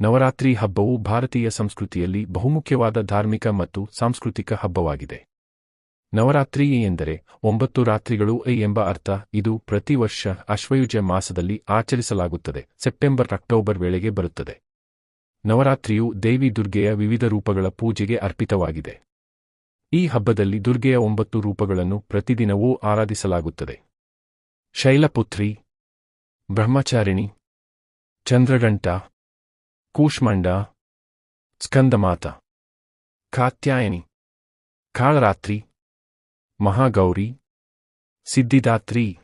ನವರಾತ್ರಿ ಹಬ್ಬವು ಭಾರತೀಯ ಸಂಸ್ಕೃತಿಯಲ್ಲಿ ಬಹುಮುಖ್ಯವಾದ ಧಾರ್ಮಿಕ ಮತ್ತು ಸಾಂಸ್ಕೃತಿಕ ಹಬ್ಬವಾಗಿದೆ. ನವರಾತ್ರಿ ಎಂದರೆ ಒಂಬತ್ತು ರಾತ್ರಿಗಳು ಐ ಎಂಬ ಅರ್ಥ ಇದು ಪ್ರತಿ ವರ್ಷ ಅಶ್ವಯುಜ ಮಾಸದಲ್ಲಿ ಆಚರಿಸಲಾಗುತ್ತದೆ, ಸೆಪ್ಟೆಂಬರ್ ಅಕ್ಟೋಬರ್ ವೇಳೆಗೆ ಬರುತ್ತದೆ. ನವರಾತ್ರಿಯು ದೇವಿ ದುರ್ಗೆಯ ವಿವಿಧ ರೂಪಗಳ ಪೂಜೆಗೆ ಅರ್ಪಿತವಾಗಿದೆ. ಈ ಹಬ್ಬದಲ್ಲಿ ದುರ್ಗೆಯ ಒಂಬತ್ತು ರೂಪಗಳನ್ನು ಪ್ರತಿದಿನವೂ ಆರಾಧಿಸಲಾಗುತ್ತದೆ. ಶೈಲಪುತ್ರಿ, ಬ್ರಹ್ಮಚಾರಿಣಿ ಚಂದ್ರಗಂಟ ಕೂಷ್ಮಂಡ, ಸ್ಕಂದಮಾತ, ಕಾತ್ಯಾಯನಿ, ಕಾಳರಾತ್ರಿ, ಮಹಾಗೌರಿ, ಸಿದ್ಧಿದಾತ್ರಿ,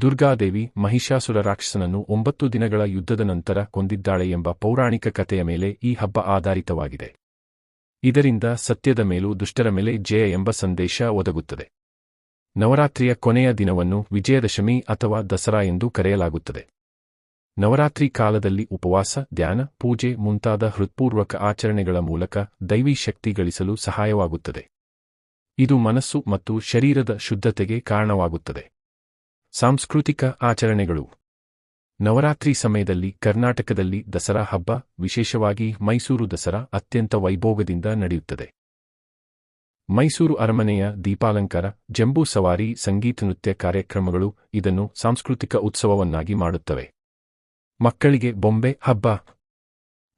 ದುರ್ಗಾದೇವಿ, ಮಹಿಷಾಸುರ ರಾಕ್ಷಸನನ್ನು ಒಂಬತ್ತು ದಿನಗಳ ಯುದ್ಧದ ನಂತರ ಕೊಂದಿದ್ದಾಳೆ ಎಂಬ ಪೌರಾಣಿಕ ಕಥೆಯ ಮೇಲೆ ಈ ಹಬ್ಬ ಆಧಾರಿತವಾಗಿದೆ. ಇದರಿಂದ ಸತ್ಯದ ಮೇಲೂ ದುಷ್ಟರ ಮೇಲೆ ಜಯ ಎಂಬ ಸಂದೇಶ ಒದಗುತ್ತದೆ. ನವರಾತ್ರಿಯ ಕೊನೆಯ ದಿನವನ್ನು ವಿಜಯದಶಮಿ ಅಥವಾ ದಸರಾ ಎಂದು ಕರೆಯಲಾಗುತ್ತದೆ. ನವರಾತ್ರಿ ಕಾಲದಲ್ಲಿ ಉಪವಾಸ, ಧ್ಯಾನ, ಪೂಜೆ ಮುಂತಾದ ಹೃತ್ಪೂರ್ವಕ ಆಚರಣೆಗಳ ಮೂಲಕ ದೈವಿ ಶಕ್ತಿ ಗಳಿಸಲು ಸಹಾಯವಾಗುತ್ತದೆ. ಇದು ಮನಸ್ಸು ಮತ್ತು ಶರೀರದ ಶುದ್ಧತೆಗೆ ಕಾರಣವಾಗುತ್ತದೆ. ಸಾಂಸ್ಕೃತಿಕ ಆಚರಣೆಗಳು. ನವರಾತ್ರಿ ಸಮಯದಲ್ಲಿ ಕರ್ನಾಟಕದಲ್ಲಿ ದಸರಾ ಹಬ್ಬ, ವಿಶೇಷವಾಗಿ ಮೈಸೂರು ದಸರಾ ಅತ್ಯಂತ ವೈಭೋಗದಿಂದ ನಡೆಯುತ್ತದೆ. ಮೈಸೂರು ಅರಮನೆಯ ದೀಪಾಲಂಕಾರ, ಜಂಬೂ ಸವಾರಿ, ಸಂಗೀತ ನೃತ್ಯ ಕಾರ್ಯಕ್ರಮಗಳು ಇದನ್ನು ಸಾಂಸ್ಕೃತಿಕ ಉತ್ಸವವನ್ನಾಗಿ ಮಾಡುತ್ತವೆ. ಮಕ್ಕಳಿಗೆ ಬೊಂಬೆ ಹಬ್ಬ.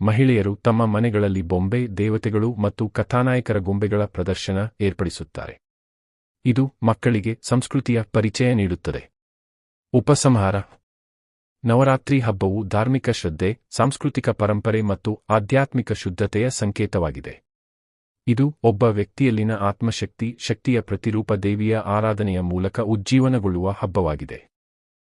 ಮಹಿಳೆಯರು ತಮ್ಮ ಮನೆಗಳಲ್ಲಿ ಬೊಂಬೆ, ದೇವತೆಗಳು ಮತ್ತು ಕಥಾನಾಯಕರ ಗೊಂಬೆಗಳ ಪ್ರದರ್ಶನ ಏರ್ಪಡಿಸುತ್ತಾರೆ. ಇದು ಮಕ್ಕಳಿಗೆ ಸಂಸ್ಕೃತಿಯ ಪರಿಚಯ ನೀಡುತ್ತದೆ. ಉಪಸಂಹಾರ. ನವರಾತ್ರಿ ಹಬ್ಬವು ಧಾರ್ಮಿಕ ಶ್ರದ್ಧೆ, ಸಾಂಸ್ಕೃತಿಕ ಪರಂಪರೆ ಮತ್ತು ಆಧ್ಯಾತ್ಮಿಕ ಶುದ್ಧತೆಯ ಸಂಕೇತವಾಗಿದೆ. ಇದು ಒಬ್ಬ ವ್ಯಕ್ತಿಯಲ್ಲಿನ ಆತ್ಮಶಕ್ತಿ, ಶಕ್ತಿಯ ಪ್ರತಿರೂಪ ದೇವಿಯ ಆರಾಧನೆಯ ಮೂಲಕ ಉಜ್ಜೀವನಗೊಳ್ಳುವ ಹಬ್ಬವಾಗಿದೆ.